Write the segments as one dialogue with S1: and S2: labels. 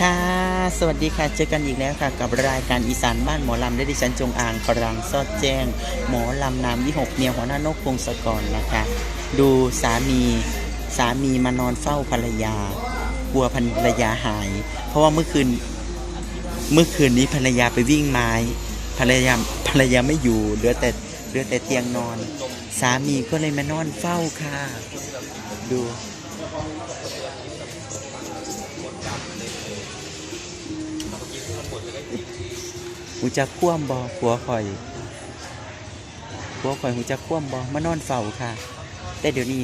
S1: ค่ะ สวัสดีค่ะ เจอกันอีกแล้วค่ะ กับรายการอีสานบ้านหมอลำและดิฉันจงอางกำลังซอดแจ้ง หมอลำนามยี่หกเมียหัวหน้านกพงศกรนะคะ ดูสามีสามีมานอนเฝ้าภรรยา กลัวภรรยาหาย เพราะว่าเมื่อคืนเมื่อคืนนี้ภรรยาไปวิ่งไม้ภรรยาภรรยาไม่อยู่เหลือแต่เหลือแต่เตียงนอน สามีก็เลยมานอนเฝ้าค่ะ ดู หูจักคว่ำบอผัวข่อยผัวข่อยหูจักคว่ำบอมานอนเฝ้าค่ะ แต่เดี๋ยวนี้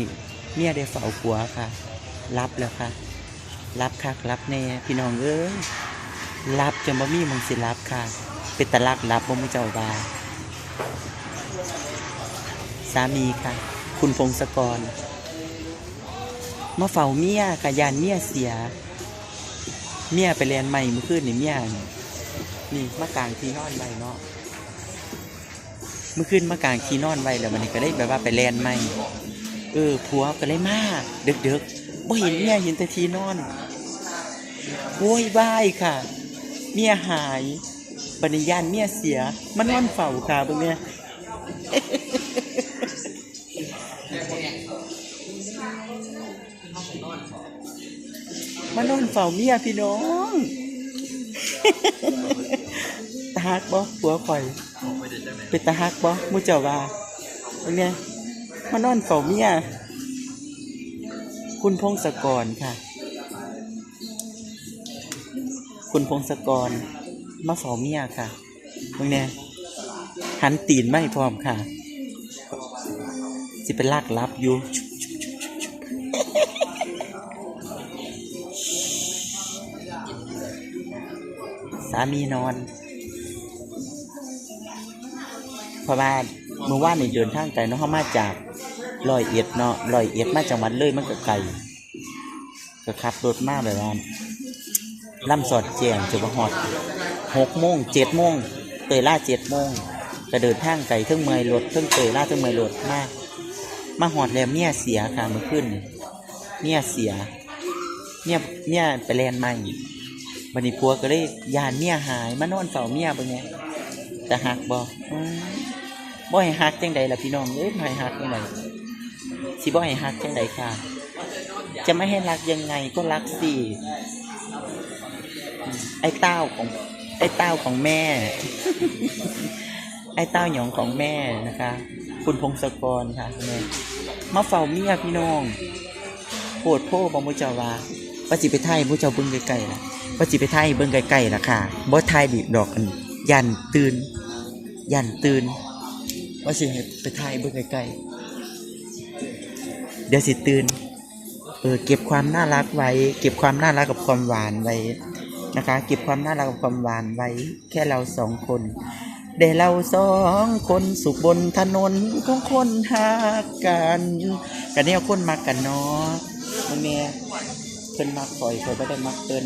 S1: เมียได้เฝ้าผัวค่ะ รับแล้วค่ะ รับคักรับแน่พี่น้องเอ้ยรับจนบ่มีมองสิรับค่ะ เป็นตะลักรับบ่มูเจ้าบาสามีค่ะ คุณพงศกร มาเฝ้าเมียค่ะยานเมียเสีย เมียไปเรียนใหม่เมื่อคืนนี่เมีย นี่มากางที่นอนไว้เนาะเมื่อคืนมากางที่นอนไว้แล้วมันนี้ก็ได้แบบว่าไปแลนไม่เออผัวก็เลยมาดึกๆกบ่เห็นเมียเห็นแต่ที่นอนโวยบายค่ะ เมียหายบัดนิยานเมียเสียมานนอนเฝ้าค่ะตรงเนี้ยมานอนเฝ้าเมียพี่น้องาฮักบ่ผัวข่อย เป็นตาฮักบ่มูเจ้าว่าเป็นไงมานอนเฝ้าเมีย คุณพงศกรค่ะ คุณพงศกร มาเฝ้าเมียค่ะเป็นไงหันตีนไม่พร้อมค่ะ สิเป็นลากลับอยู่สามีนอน เพราะว่าเมื่อวานนี่เดินทางไกลเนาะเขามาจากลอยเอ็ดเนาะลอยเอ็ดมาจังหวัดเลยมันก็ไกลก็ขับรถมากแบบว่าล่ำสอดแจงจะมาหอดหกโมงเจ็ดโมงเตยล่าเจ็ดโมงก็เดินทางไกลเทั้งเมยรถเทั้งเตยล่าเทั้งเมยรถมากมาหอดแล้วเมียเสียค่ะเมื่อขึ้นเมียเสียเมียเมียไปแลนใหม่บันนี้ผัวก็เลยยานเมียหายมานอนเฝ้าเมียเป็นไง แต่หักบ่บ่ให้หักจังใดล่ะพี่น้องเอ้ยบ่ให้หักจังใดสิบ่ให้หักจังใดค่ะ จะไม่ให้รักยังไงก็รักสิไอ้เต้าของ ไอ้เต้าของแม่ ไอ้เต้าหยองของแม่นะคะ คุณพงศกรค่ะแม่มาเฝ้าเมียพี่น้องโปดโพ่บอมุจาวาว่าจิไปไทยมุจาเบิ่งไกลๆล่ะว่าจิไปไทยเบิ่งไกลๆล่ะค่ะบ่ไทยดิดอกอัน ยันตื่นยันตื่นว่าสิให้ไปไทยเบิ่งไกลๆเดี๋ยวสิตื่นเออเก็บความน่ารักไว้ เก็บความน่ารักกับความหวานไว้นะคะ เก็บความน่ารักกับความหวานไว้ แค่เราสองคนได้เราสองคนสุขบนถนนของคนหากันกันเนี่ยคนมากันเนาะมึงเนี่ยเพิ่นมักข่อยข่อยไม่ได้มักเพิ่น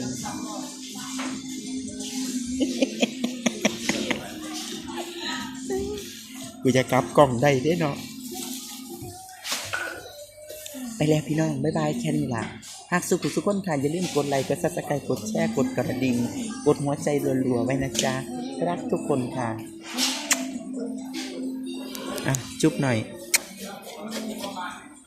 S1: กูจะกลับกล่องได้เด้เนาะไปแล้วพี่น้อง บ๊ายบายแค่นี้ละหากสุขุสุขคนค่ะอย่าลืมกดไลค์กดซับสไครต์กดแชร์กดกระดิ่ง กดหัวใจรัวๆไว้นะจ๊ะ รักทุกคนค่ะ อะ จุ๊บหน่อย